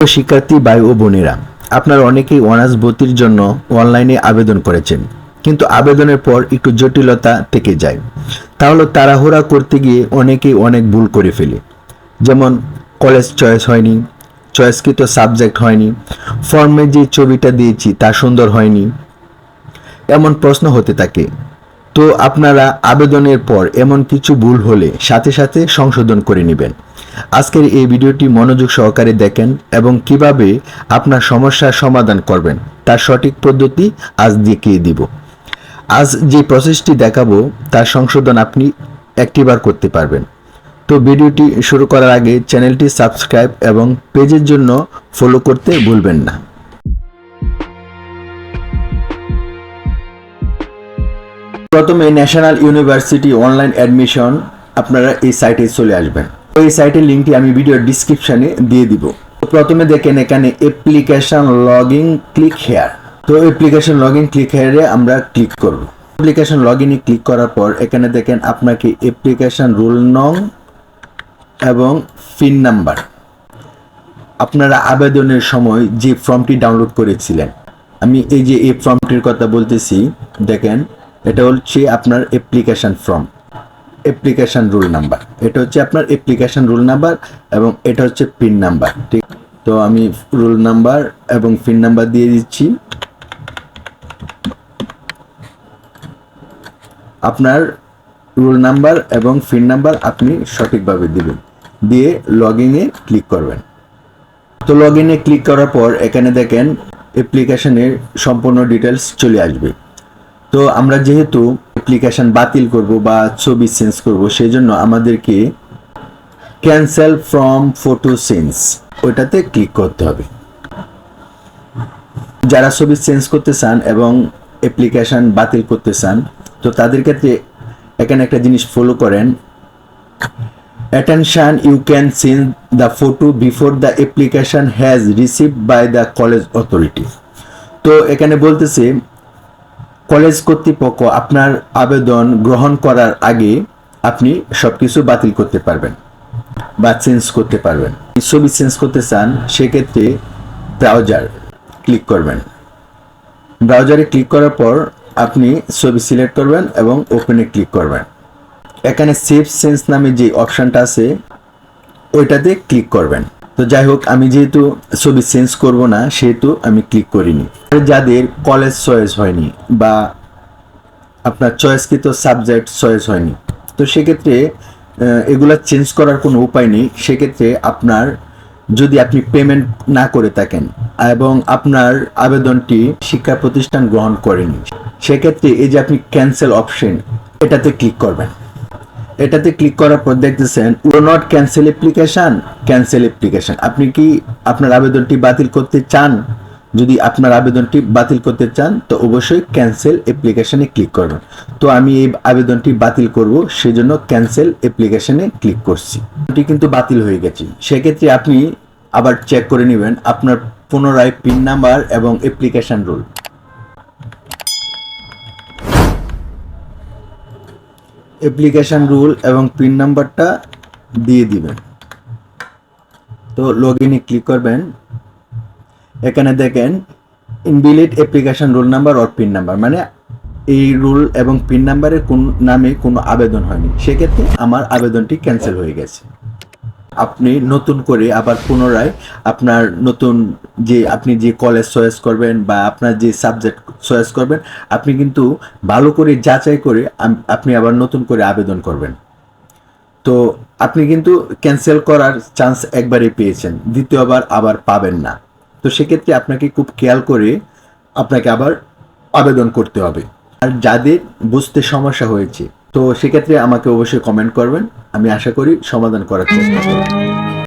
শিক্ষার্থী ভাই ও বোনেরা, আপনারা অনেকেই অনার্স ভর্তির জন্য অনলাইনে আবেদন করেছেন, কিন্তু আবেদনের পর একটু জটিলতা থেকে যায়। তাহলে তাড়াহুড়া করতে গিয়ে অনেকেই অনেক ভুল করে ফেলে। যেমন কলেজ চয়েস হয়নি চয়েসকৃত সাবজেক্ট হয়নি ফর্মে যে ছবিটা দিয়েছি তা সুন্দর হয়নি, এমন প্রশ্ন হতে থাকে। তো আপনারা আবেদনের পর এমন কিছু ভুল হলে সাথে সাথে সংশোধন করে নেবেন। আজকের এই ভিডিওটি মনোযোগ সহকারে দেখেন এবং কীভাবে আপনার সমস্যার সমাধান করবেন, তার সঠিক পদ্ধতি আজ দেখিয়ে দিব। আজ যে প্রসেসটি দেখাবো, তার সংশোধন আপনি একটিবার করতে পারবেন। তো ভিডিওটি শুরু করার আগে চ্যানেলটি সাবস্ক্রাইব এবং পেজের জন্য ফলো করতে ভুলবেন না। প্রথমে ন্যাশনাল ইউনিভার্সিটি অনলাইন অ্যাডমিশন আপনারা এই সাইটে চলে আসবেন। এই সাইটের লিঙ্কটি আমি ভিডিওর ডিসক্রিপশনে দিয়ে দিব। প্রথমে দেখেন এখানে অ্যাপ্লিকেশন লগইন ক্লিক হেয়ার তো অ্যাপ্লিকেশন লগইন ক্লিক হেয়ারে আমরা ক্লিক করব। অ্যাপ্লিকেশন লগইনে ক্লিক করার পর এখানে দেখেন আপনাকে অ্যাপ্লিকেশন রোল নং এবং ফিন নাম্বার আপনারা আবেদনের সময় যে ফর্মটি ডাউনলোড করেছিলেন। আমি এই যে এই ফর্মটির কথা বলতেছি, দেখেন এটা হচ্ছে আপনার application form application roll number এটা হচ্ছে আপনার অ্যাপ্লিকেশন রুল নাম্বার এবং এটা হচ্ছে পিন নাম্বার ঠিক? তো আমি রুল নাম্বার এবং পিন নাম্বার দিয়ে দিচ্ছি। আপনার রুল নাম্বার এবং পিন নাম্বার আপনি সঠিকভাবে দিবেন। দিয়ে লগ ইনে ক্লিক করবেন। তো লগ ইনে ক্লিক করার পর এখানে দেখেন অ্যাপ্লিকেশনের সম্পূর্ণ ডিটেলস চলে আসবে। তো আমরা যেহেতু অ্যাপ্লিকেশন বাতিল করব বা ছবি চেঞ্জ করব সেই জন্য আমাদেরকে ক্যান্সেল ফ্রম ফটো চেঞ্জ ওইটাতে ক্লিক করতে হবে। যারা ছবি চেঞ্জ করতে চান এবং অ্যাপ্লিকেশন বাতিল করতে চান, তো তাদের ক্ষেত্রে এখানে একটা জিনিস ফলো করেন। Attention you can change the photo before the application has received by the college authority তো এখানে বলতেছে কলেজ কর্তৃপক্ষ আপনার আবেদন গ্রহণ করার আগে আপনি সবকিছু বাতিল করতে পারবেন বা চেঞ্জ করতে পারবেন। ছবি চেঞ্জ করতে চান, সেক্ষেত্রে ব্রাউজার ক্লিক করবেন। ব্রাউজারে ক্লিক করার পর আপনি ছবি সিলেক্ট করবেন এবং ওপেনে ক্লিক করবেন। এখানে সেভ সেন্স নামে যে অপশনটা আছে, ওইটাতে ক্লিক করবেন। তো যাই হোক আমি যেহেতু ছবি চেঞ্জ করব না, সেহেতু আমি ক্লিক করিনি। যাদের কলেজ চয়েস হয়নি বা আপনার চয়েসকৃত সাবজেক্ট চয়েস হয়নি, তো সেক্ষেত্রে এগুলা চেঞ্জ করার কোনো উপায় নেই। সেক্ষেত্রে আপনার, যদি আপনি পেমেন্ট না করে থাকেন এবং আপনার আবেদনটি শিক্ষা প্রতিষ্ঠান গ্রহণ করেনি, সেক্ষেত্রে এই যে আপনি ক্যান্সেল অপশন এটাতে ক্লিক করবেন। এটাতে ক্লিক করার পর দেখতেছেন will not cancel application cancel application আপনি কি আপনার আবেদনটি বাতিল করতে চান? যদি আপনার আবেদনটি বাতিল করতে চান, তো অবশ্যই ক্যান্সেল অ্যাপ্লিকেশনে ক্লিক করবেন। তো আমি এই আবেদনটি বাতিল করব, সেজন্য ক্যান্সেল অ্যাপ্লিকেশনে ক্লিক করছি। এটি কিন্তু বাতিল হয়ে গেছে। সেক্ষেত্রে আপনি আবার চেক করে নেবেন আপনার পুনরায় পিন নাম্বার এবং অ্যাপ্লিকেশন রুল অ্যাপ্লিকেশন রুল এবং পিন নাম্বারটা দিয়ে দিবেন। তো লগ ইনে ক্লিক করবেন। এখানে দেখেন invalid application roll number or pin number মানে এই রুল এবং পিন নাম্বারের কোন নামে কোনো আবেদন হয়নি। সেক্ষেত্রে আমার আবেদনটি ক্যান্সেল হয়ে গেছে। আপনি নতুন করে আবার পুনরায় আপনার নতুন যে আপনি যে কলেজ চয়েস করবেন বা আপনার যে সাবজেক্ট চয়েস করবেন, আপনি কিন্তু ভালো করে যাচাই করে আপনি আবার নতুন করে আবেদন করবেন। তো আপনি কিন্তু ক্যান্সেল করার চান্স একবারই পেয়েছেন, দ্বিতীয়বার আবার পাবেন না। তো সেক্ষেত্রে আপনাকে খুব খেয়াল করে আপনাকে আবার আবেদন করতে হবে। আর যাদের বুঝতে সমস্যা হয়েছে তো সেক্ষেত্রে আমাকে অবশ্যই কমেন্ট করবেন। আমি আশা করি সমাধান করার চেষ্টা করব।